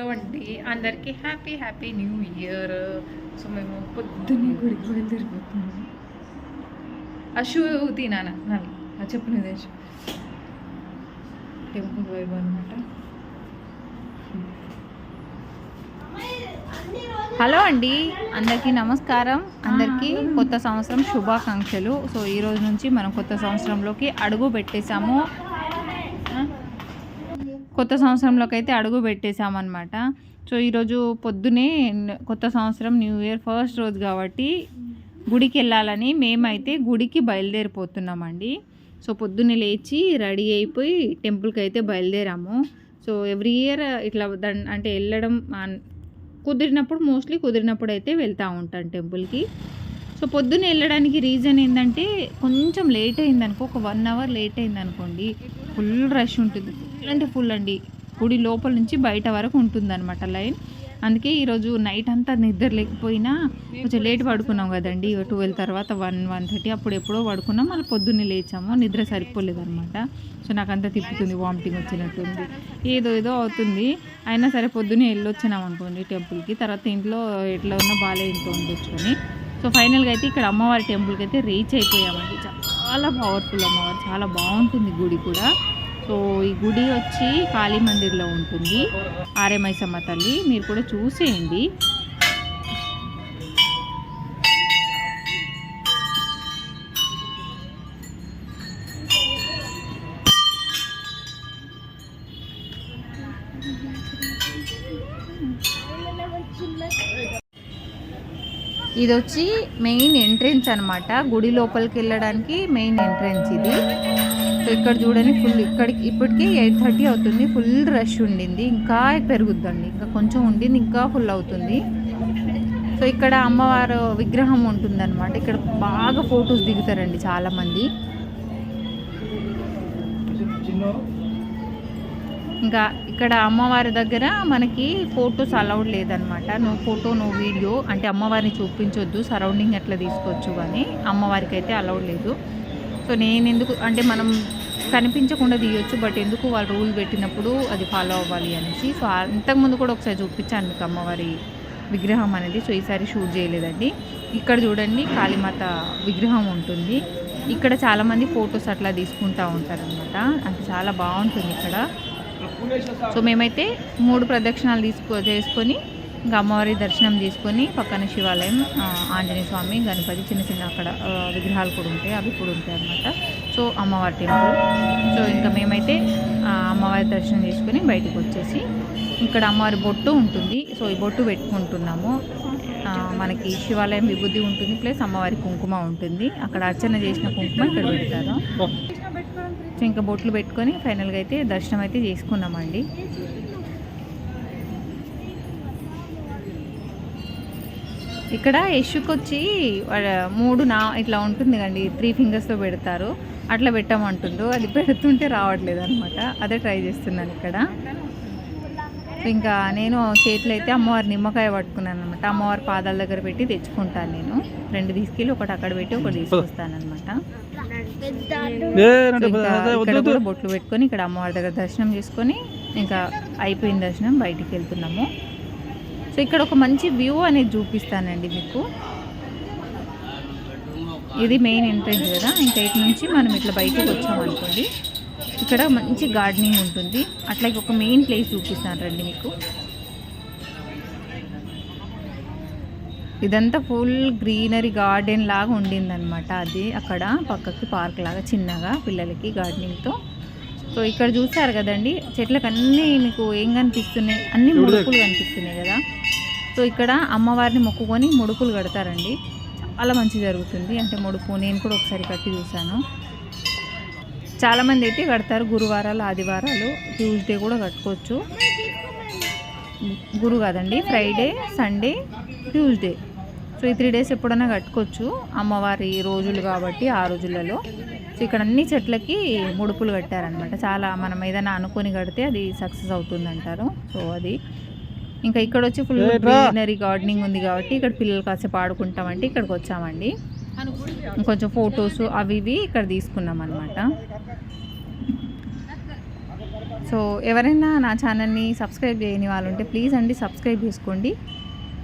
Hello అండి అందరికీ happy happy new year. So మేము పొద్దున్నే గుడికి బయలుదేరిపోతున్నాము అశు తినాన నన్ను ఆ చెప్పు అశు టెంపుల్ వైబ్ అనమాట హలో అండి అందరికీ నమస్కారం. అందరికీ కొత్త సంవత్సరం శుభాకాంక్షలు. సో ఈ రోజు నుంచి మనం కొత్త సంవత్సరంలోకి అడుగు పెట్టేశాము? కొత్త సంవత్సరంలోకి అయితే అడుగు పెట్టేశామన్నమాట. సో ఈరోజు పొద్దునే కొత్త సంవత్సరం న్యూ ఇయర్ ఫస్ట్ రోజు కాబట్టి గుడికి వెళ్ళాలని మేమైతే గుడికి బయలుదేరిపోతున్నామండి. సో పొద్దున్నే లేచి రెడీ అయిపోయి టెంపుల్కి అయితే బయలుదేరాము. సో ఎవ్రీ ఇయర్ ఇట్లా దన్ అంటే వెళ్ళడం కుదిరినప్పుడు మోస్ట్లీ కుదిరినప్పుడు అయితే వెళ్తూ ఉంటాను టెంపుల్కి. సో పొద్దున్న వెళ్ళడానికి రీజన్ ఏంటంటే కొంచెం లేట్ అయింది అనుకో ఒక వన్ అవర్ లేట్ అయింది అనుకోండి ఫుల్ రష్ ఉంటుంది. ఫుల్ అంటే ఫుల్ అండి. గుడి లోపల నుంచి బయట వరకు ఉంటుందన్నమాట లైన్. అందుకే ఈరోజు నైట్ అంతా నిద్ర లేకపోయినా కొంచెం లేట్ పడుకున్నాం కదండి. ట్వెల్వ్ తర్వాత వన్ వన్ థర్టీ అప్పుడు ఎప్పుడో పడుకున్నాం. మళ్ళీ పొద్దున్నే లేచాము. నిద్ర సరిపోలేదు అనమాట సో నాకు అంతా తిప్పుతుంది వామిటింగ్ వచ్చినట్టుంది. ఏదో ఏదో అవుతుంది. అయినా సరే పొద్దున్నే వెళ్ళొచ్చినాం అనుకోండి టెంపుల్కి. తర్వాత ఇంట్లో ఎట్లా ఉన్నా బాగాలే ఇంట్లో ఉండొచ్చుకొని. సో ఫైనల్గా అయితే ఇక్కడ అమ్మవారి టెంపుల్కి అయితే రీచ్ అయిపోయామండి. చాలా పవర్ఫుల్ అమ్మవారు. చాలా బాగుంటుంది గుడి కూడా. సో ఈ గుడి వచ్చి కాళీ మందిర్లో ఉంటుంది. ఆర్యమైసమ్మ తల్లి మీరు కూడా చూసేయండి. ఇది వచ్చి మెయిన్ ఎంట్రెన్స్ అన్నమాట. గుడి లోపలికి వెళ్ళడానికి మెయిన్ ఎంట్రెన్స్ ఇది. సో ఇక్కడ చూడండి ఫుల్ ఇక్కడికి ఇప్పటికి ఎయిట్ థర్టీ అవుతుంది. ఫుల్ రష్ ఉండింది. ఇంకా పెరుగుద్దండి. ఇంకా కొంచెం ఉండింది ఇంకా ఫుల్ అవుతుంది. సో ఇక్కడ అమ్మవారు విగ్రహం ఉంటుందన్నమాట. ఇక్కడ బాగా ఫొటోస్ దిగుతారండి చాలామంది. ఇంకా ఇక్కడ అమ్మవారి దగ్గర మనకి ఫొటోస్ అలౌడ్ లేదనమాట నో ఫోటో నో వీడియో అంటే అమ్మవారిని చూపించొద్దు. సరౌండింగ్ అట్లా తీసుకోవచ్చు కానీ అమ్మవారికి అయితే అలౌడ్ లేదు. సో నేను ఎందుకు అంటే మనం కనిపించకుండా తీయొచ్చు బట్ ఎందుకు వాళ్ళు రూల్ పెట్టినప్పుడు అది ఫాలో అవ్వాలి అనేసి. సో ఇంతకుముందు కూడా ఒకసారి చూపించాను మీకు అమ్మవారి విగ్రహం అనేది. సో ఈసారి షూట్ చేయలేదండి. ఇక్కడ చూడండి కాళీమాత విగ్రహం ఉంటుంది. ఇక్కడ చాలామంది ఫొటోస్ అట్లా తీసుకుంటూ ఉంటారనమాట అంటే చాలా బాగుంటుంది ఇక్కడ. సో మేమైతే మూడు ప్రదక్షిణాలు తీసుకో చేసుకొని ఇంకా అమ్మవారి దర్శనం చేసుకొని పక్కన శివాలయం ఆంజనేయ స్వామి గణపతి చిన్న చిన్న అక్కడ విగ్రహాలు కూడా ఉంటాయి అవి కూడా ఉంటాయి అన్నమాట. సో అమ్మవారి టెంపుల్. సో ఇంకా మేమైతే అమ్మవారి దర్శనం చేసుకొని బయటకు వచ్చేసి ఇక్కడ అమ్మవారి బొట్టు ఉంటుంది. సో ఈ బొట్టు పెట్టుకుంటున్నాము. మనకి శివాలయం విభూతి ఉంటుంది ప్లస్ అమ్మవారి కుంకుమ ఉంటుంది. అక్కడ అర్చన చేసిన కుంకుమ ఇక్కడ పెడతారు. సో ఇంకా బొట్లు పెట్టుకొని ఫైనల్గా అయితే దర్శనం అయితే చేసుకున్నామండి. ఇక్కడ యశుకి వచ్చి మూడు నా ఇట్లా ఉంటుంది కండి త్రీ ఫింగర్స్తో పెడతారు. అట్లా పెట్టమంటుండ్రు అది పెడుతుంటే రావట్లేదు అనమాట అదే ట్రై చేస్తున్నాను ఇక్కడ. ఇంకా నేను చేతిలో అయితే అమ్మవారి నిమ్మకాయ పట్టుకున్నాను అనమాట అమ్మవారి పాదాల దగ్గర పెట్టి తెచ్చుకుంటాను నేను. రెండు తీసుకెళ్ళి ఒకటి అక్కడ పెట్టి ఒకటి తీసుకొస్తాను అనమాట ఇక్కడ కూడా బొట్లు పెట్టుకొని ఇక్కడ అమ్మవారి దగ్గర దర్శనం చేసుకొని ఇంకా అయిపోయిన దర్శనం బయటికి వెళ్తున్నాము. సో ఇక్కడ ఒక మంచి వ్యూ అనేది చూపిస్తానండి మీకు. ఇది మెయిన్ ఎంట్రెన్స్ కదా. ఇంకా ఇటు నుంచి మనం ఇట్లా బయటకు వచ్చామనుకోండి ఇక్కడ మంచి గార్డెనింగ్ ఉంటుంది. అట్లాగే ఒక మెయిన్ ప్లేస్ చూపిస్తాను రండి మీకు. ఇదంతా ఫుల్ గ్రీనరీ గార్డెన్ లాగా ఉండిందనమాట అది. అక్కడ పక్కకి పార్క్ లాగా చిన్నగా పిల్లలకి గార్డెనింగ్తో. సో ఇక్కడ చూసారు కదండి చెట్లకు అన్నీ మీకు ఏం కనిపిస్తున్నాయి? అన్ని ముడుపులు కనిపిస్తున్నాయి కదా. సో ఇక్కడ అమ్మవారిని మొక్కుకొని ముడుపులు కడతారండి. చాలా మంచి జరుగుతుంది అంటే ముడుపు. నేను కూడా ఒకసారి కట్టి చూశాను. చాలామంది అయితే కడతారు గురువారాలు ఆదివారాలు ట్యూస్డే కూడా కట్టుకోవచ్చు. గురు కాదండి ఫ్రైడే సండే ట్యూస్డే. సో ఈ త్రీ డేస్ ఎప్పుడైనా కట్టుకోవచ్చు అమ్మవారి రోజులు కాబట్టి ఆ రోజులలో. సో ఇక్కడ అన్ని చెట్లకి ముడుపులు కట్టారనమాట చాలా మనం ఏదైనా అనుకొని కడితే అది సక్సెస్ అవుతుంది అంటారు సో అది. ఇంకా ఇక్కడ వచ్చి ఫుల్ గ్రీనరీ గార్డెనింగ్ ఉంది కాబట్టి ఇక్కడ పిల్లలు కాసేపు ఆడుకుంటామంటే ఇక్కడికి వచ్చామండి. కొంచెం ఫొటోస్ అవి ఇవి ఇక్కడ తీసుకున్నాం అనమాట సో ఎవరైనా నా ఛానల్ని సబ్స్క్రైబ్ చేయని వాళ్ళు ఉంటే ప్లీజ్ అండి సబ్స్క్రైబ్ చేసుకోండి.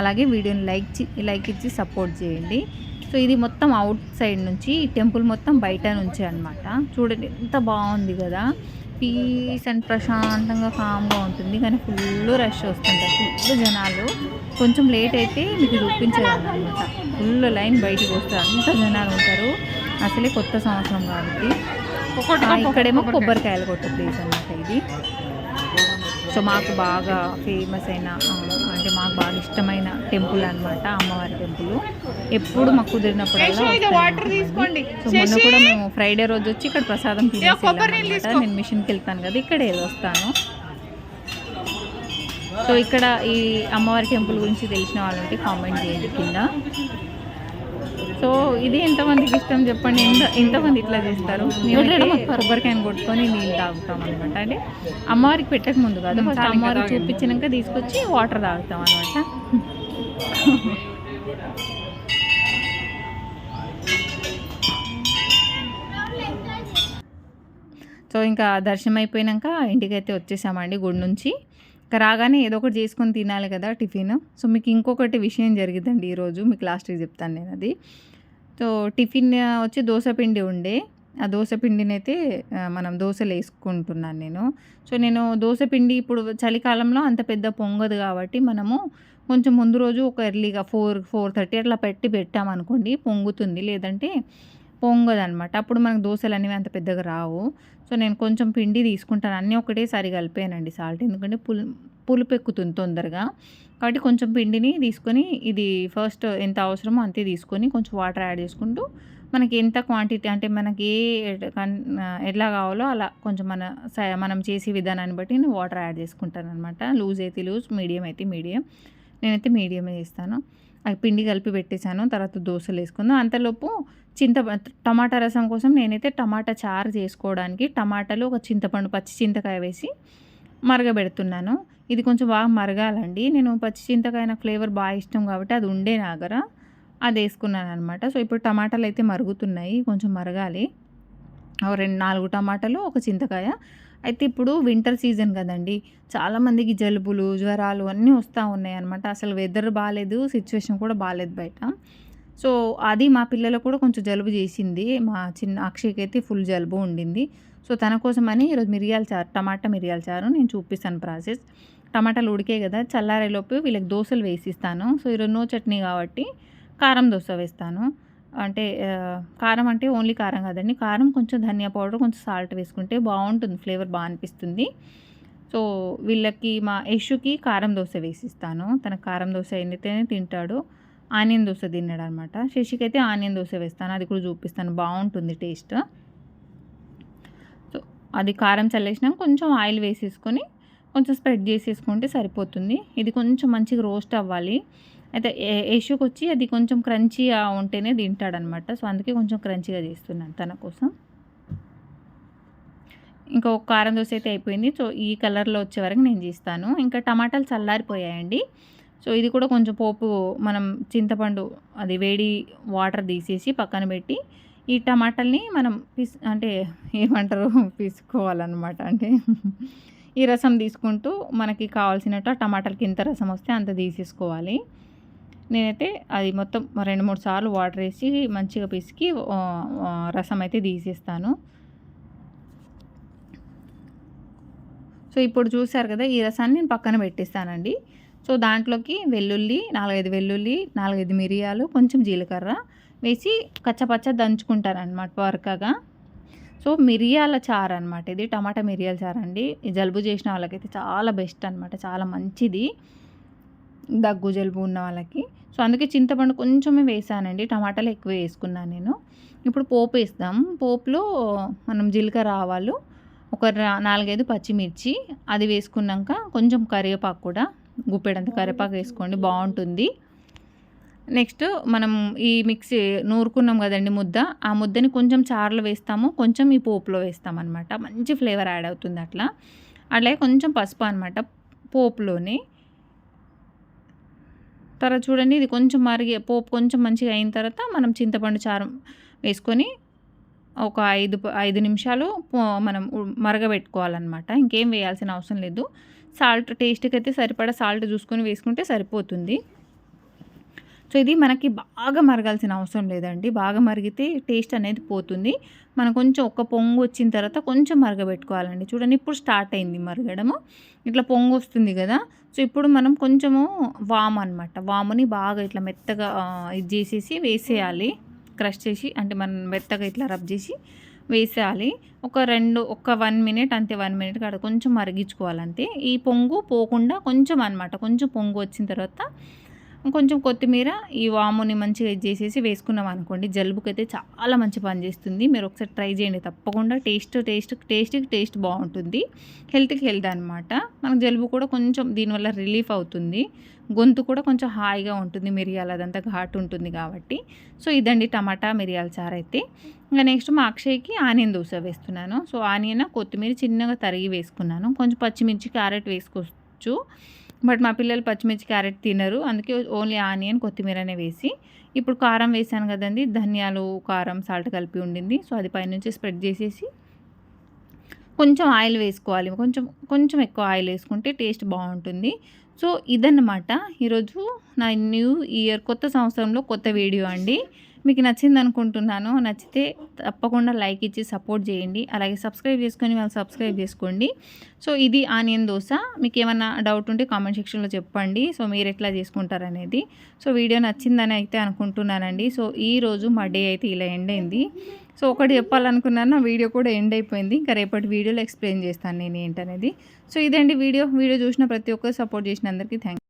అలాగే వీడియోని లైక్ లైక్ ఇచ్చి సపోర్ట్ చేయండి. సో ఇది మొత్తం అవుట్ సైడ్ నుంచి ఈ టెంపుల్ మొత్తం బయట నుంచి అనమాట చూడండి ఎంత బాగుంది కదా. పీస్ అండ్ ప్రశాంతంగా కామ్గా ఉంటుంది. కానీ ఫుల్ రష్ వస్తుంటారు ఫుల్ జనాలు. కొంచెం లేట్ అయితే మీకు చూపించేదాన్ని అనమాట ఫుల్ లైన్ బయటికి వస్తారు అంత జనాలు ఉంటారు. అసలే కొత్త సంవత్సరం కాబట్టి. ఇక్కడేమో కొబ్బరికాయలు కొట్టే ప్లేస్ అనమాట ఇది. సో మాకు బాగా ఫేమస్ అయిన అంటే మాకు బాగా ఇష్టమైన టెంపుల్ అన్నమాట అమ్మవారి టెంపుల్. ఎప్పుడు మాకు కుదిరినప్పుడు వాటర్ తీసుకోండి. సో మొన్న కూడా మేము ఫ్రైడే రోజు వచ్చి ఇక్కడ ప్రసాదం వెళ్ళామన్నమాట. నేను మిషన్కి వెళ్తాను కదా ఇక్కడే వస్తాను. సో ఇక్కడ ఈ అమ్మవారి టెంపుల్ గురించి తెలిసిన వాళ్ళు ఉంటే కామెంట్ చేయండి కింద. సో ఇది ఎంతమందికి ఇష్టం చెప్పండి? ఎంత ఎంతమంది ఇట్లా చేస్తారు? కొబ్బరికాయను కొట్టుకొని నీళ్ళు తాగుతాం అనమాట అంటే అమ్మవారికి పెట్టక ముందు కాదు ఫస్ట్ అమ్మవారికి చూపించినాక తీసుకొచ్చి వాటర్ తాగుతాం అనమాట సో ఇంకా దర్శనం అయిపోయినాక ఇంటికైతే వచ్చేసామండి గుడి నుంచి. రాగానే ఏదో ఒకటి చేసుకొని తినాలి కదా టిఫిన్. సో మీకు ఇంకొకటి విషయం జరిగిందండి ఈరోజు. మీకు లాస్ట్కి చెప్తాను నేను అది. సో టిఫిన్ వచ్చి దోశ పిండి ఉండే. ఆ దోశ పిండిని అయితే మనం దోశలు వేసుకుంటున్నాను నేను. సో నేను దోశ పిండి ఇప్పుడు చలికాలంలో అంత పెద్ద పొంగదు కాబట్టి మనము కొంచెం ముందు రోజు ఒక ఎర్లీగా ఫోర్ ఫోర్ థర్టీ అట్లా పెట్టి పెట్టామనుకోండి పొంగుతుంది. లేదంటే పొంగదు అనమాట అప్పుడు మనకు దోశలు అనేవి అంత పెద్దగా రావు. సో నేను కొంచెం పిండి తీసుకుంటాను. అన్నీ ఒకటేసారి కలిపానండి సాల్ట్. ఎందుకంటే పులు పులుపు ఎక్కుతుంది తొందరగా. కాబట్టి కొంచెం పిండిని తీసుకొని ఇది ఫస్ట్ ఎంత అవసరమో అంతే తీసుకొని కొంచెం వాటర్ యాడ్ చేసుకుంటూ మనకి ఎంత క్వాంటిటీ అంటే మనకి ఏ ఎట్లా కావాలో అలా కొంచెం మన మనం చేసే విధానాన్ని బట్టి నేను వాటర్ యాడ్ చేసుకుంటాను అనమాట లూజ్ అయితే లూజ్ మీడియం అయితే మీడియం. నేనైతే మీడియమే చేస్తాను. అది పిండి కలిపి పెట్టేశాను తర్వాత దోశలు వేసుకుందాం. అంతలోపు చింత టమాటా రసం కోసం నేనైతే టమాటా చారు చేసుకోవడానికి టమాటాలు ఒక చింతపండు పచ్చి చింతకాయ వేసి మరగబెడుతున్నాను. ఇది కొంచెం బాగా మరగాలండి. నేను పచ్చి చింతకాయ నాకు ఫ్లేవర్ బాగా ఇష్టం కాబట్టి అది ఉండే నాగర అది వేసుకున్నాను అనమాట సో ఇప్పుడు టమాటాలు అయితే మరుగుతున్నాయి. కొంచెం మరగాలి. ఓ రెండు నాలుగు టమాటాలు ఒక చింతకాయ. అయితే ఇప్పుడు వింటర్ సీజన్ కదండి. చాలామందికి జలుబులు జ్వరాలు అన్నీ వస్తూ ఉన్నాయి అనమాట అసలు వెదర్ బాగాలేదు సిచ్యువేషన్ కూడా బాగాలేదు బయట. సో అది మా పిల్లలకు కూడా కొంచెం జలుబు చేసింది. మా చిన్న అక్షయ్కి అయితే ఫుల్ జలుబు ఉండింది. సో తన కోసమని ఈరోజు మిరియాల చారు టమాటా మిరియాల చారు నేను చూపిస్తాను ప్రాసెస్. టమాటాలు ఉడికే కదా చల్లారేలోపు వీళ్ళకి దోశలు వేసిస్తాను. సో ఈరోజు నో చట్నీ కాబట్టి కారం దోశ వేస్తాను. అంటే కారం అంటే ఓన్లీ కారం కాదండి. కారం కొంచెం ధనియా పౌడర్ కొంచెం సాల్ట్ వేసుకుంటే బాగుంటుంది ఫ్లేవర్ బాగా అనిపిస్తుంది. సో వీళ్ళకి మా యశుకి కారం దోశ వేసిస్తాను. తన కారం దోశ అయితేనే తింటాడు. ఆనియన్ దోశ తిన్నాడు అనమాట శశికి అయితే ఆనియన్ దోశ వేస్తాను. అది కూడా చూపిస్తాను. బాగుంటుంది టేస్ట్. సో అది కారం చల్లేసినాక కొంచెం ఆయిల్ వేసేసుకొని కొంచెం స్ప్రెడ్ చేసేసుకుంటే సరిపోతుంది. ఇది కొంచెం మంచిగా రోస్ట్ అవ్వాలి. అయితే ఏ- యశుకి వచ్చి అది కొంచెం క్రంచీగా ఉంటేనే తింటాడనమాట. సో అందుకే కొంచెం క్రంచీగా చేస్తున్నాను తన కోసం. ఇంకా ఒక కారం దోశ అయితే అయిపోయింది. సో ఈ కలర్లో వచ్చే వరకు నేను చేస్తాను. ఇంకా టమాటాలు చల్లారిపోయాయండి. సో ఇది కూడా కొంచెం పోపు మనం చింతపండు అది వేడి వాటర్ తీసేసి పక్కన పెట్టి ఈ టమాటాల్ని మనం పిస్ అంటే ఏమంటారు? పిసుకోవాలన్నమాట. అంటే ఈ రసం తీసుకుంటూ మనకి కావాల్సినట్టు ఆ టమాటాలకి ఎంత రసం వస్తే అంత తీసేసుకోవాలి. నేనైతే అది మొత్తం రెండు మూడు సార్లు వాటర్ వేసి మంచిగా పిసికి రసం అయితే తీసేస్తాను. సో ఇప్పుడు చూసారు కదా ఈ రసాన్ని నేను పక్కన పెట్టేస్తానండి. సో దాంట్లోకి వెల్లుల్లి నాలుగైదు వెల్లుల్లి నాలుగైదు మిరియాలు కొంచెం జీలకర్ర వేసి కచ్చపచ్చ దంచుకుంటారనమాట వరకగా. సో మిరియాల చారు అనమాట ఇది టమాటా మిరియాల చారు అండి జలుబు చేసిన వాళ్ళకైతే చాలా బెస్ట్ అనమాట చాలా మంచిది. దగ్గు జలుబు ఉన్న వాళ్ళకి. సో అందుకే చింతపండు కొంచెమే వేసానండి. టమాటాలు ఎక్కువ వేసుకున్నాను నేను. ఇప్పుడు పోపు వేస్తాం. పోపులో మనం జీలకర్ర ఆవాలు ఒక నాలుగైదు పచ్చిమిర్చి అది వేసుకున్నాక కొంచెం కరివేపాకు కూడా గుప్పెడంత కరివేపాకు వేసుకోండి బాగుంటుంది. నెక్స్ట్ మనం ఈ మిక్సీ నూరుకున్నాం కదండి ముద్ద. ఆ ముద్దని కొంచెం చారులో వేస్తాము. కొంచెం ఈ పోపులో వేస్తాం అనమాట మంచి ఫ్లేవర్ యాడ్ అవుతుంది అట్లా. అట్లాగే కొంచెం పసుపు అనమాట పోపులోనే తర్వాత చూడండి ఇది కొంచెం మరిగి పోపు కొంచెం మంచిగా అయిన తర్వాత మనం చింతపండు చారం వేసుకొని ఒక ఐదు ఐదు నిమిషాలు మనం మరగబెట్టుకోవాలన్నమాట. ఇంకేం వేయాల్సిన అవసరం లేదు. సాల్ట్ టేస్ట్కి అయితే సరిపడా సాల్ట్ చూసుకొని వేసుకుంటే సరిపోతుంది. సో ఇది మనకి బాగా మరగాల్సిన అవసరం లేదండి. బాగా మరిగితే టేస్ట్ అనేది పోతుంది. మనం కొంచెం ఒక పొంగు వచ్చిన తర్వాత కొంచెం మరగబెట్టుకోవాలండి. చూడండి ఇప్పుడు స్టార్ట్ అయింది మరగడము. ఇట్లా పొంగు వస్తుంది కదా. సో ఇప్పుడు మనం కొంచెము వామ్ అనమాట వాముని బాగా ఇట్లా మెత్తగా ఇది చేసేసి వేసేయాలి. క్రష్ చేసి అంటే మనం మెత్తగా ఇట్లా రబ్ చేసి వేసేయాలి. ఒక రెండు ఒక వన్ మినిట్ అంతే వన్ మినిట్ కాడ కొంచెం మరిగించుకోవాలంతే. ఈ పొంగు పోకుండా కొంచెం అనమాట కొంచెం పొంగు వచ్చిన తర్వాత కొంచెం కొత్తిమీర ఈ వాముని మంచిగా ఇది చేసేసి వేసుకున్నాం అనుకోండి. జలుబుకి అయితే చాలా మంచి పని చేస్తుంది. మీరు ఒకసారి ట్రై చేయండి. తప్పకుండా టేస్ట్ టేస్ట్ టేస్ట్కి టేస్ట్ బాగుంటుంది. హెల్త్కి హెల్త్ అనమాట మనకు జలుబు కూడా కొంచెం దీనివల్ల రిలీఫ్ అవుతుంది. గొంతు కూడా కొంచెం హాయిగా ఉంటుంది. మిరియాలు అదంతా ఘాటు ఉంటుంది కాబట్టి. సో ఇదండి టమాటా మిరియాల చారు అయితే. ఇంకా నెక్స్ట్ మా అక్షయ్కి ఆనియన్ దోశ వేస్తున్నాను. సో ఆనియన్ కొత్తిమీర చిన్నగా తరిగి వేసుకున్నాను. కొంచెం పచ్చిమిర్చి క్యారెట్ వేసుకోవచ్చు. బట్ మా పిల్లలు పచ్చిమిర్చి క్యారెట్ తినరు. అందుకే ఓన్లీ ఆనియన్ కొత్తిమీరనే వేసి. ఇప్పుడు కారం వేసాను కదండి ధనియాలు కారం సాల్ట్ కలిపి ఉండింది. సో అది పైనుంచి స్ప్రెడ్ చేసేసి కొంచెం ఆయిల్ వేసుకోవాలి. కొంచెం కొంచెం ఎక్కువ ఆయిల్ వేసుకుంటే టేస్ట్ బాగుంటుంది. సో ఇదన్నమాట. ఈరోజు నా న్యూ ఇయర్ కొత్త సంవత్సరంలో కొత్త వీడియో అండి. మీకు నచ్చింది అనుకుంటున్నాను నచ్చితే తప్పకుండా లైక్ ఇచ్చి సపోర్ట్ చేయండి. అలాగే సబ్స్క్రైబ్ చేసుకొని వాళ్ళు సబ్స్క్రైబ్ చేసుకోండి. సో ఇది ఆనియన్ దోశ. మీకు ఏమైనా డౌట్ ఉంటే కామెంట్ సెక్షన్లో చెప్పండి. సో మీరు ఎట్లా చేసుకుంటారు అనేది. సో వీడియో నచ్చిందని అయితే అనుకుంటున్నానండి. సో ఈ రోజు మా డే అయితే ఇలా ఎండ్ అయింది. సో ఒకటి చెప్పాలనుకున్నాను నా వీడియో కూడా ఎండ్ అయిపోయింది. ఇంకా రేపటి వీడియోలో ఎక్స్ప్లెయిన్ చేస్తాను నేను ఏంటనేది. సో ఇదండి వీడియో. వీడియో చూసిన ప్రతి ఒక్కరు సపోర్ట్ చేసిన అందరికీ థ్యాంక్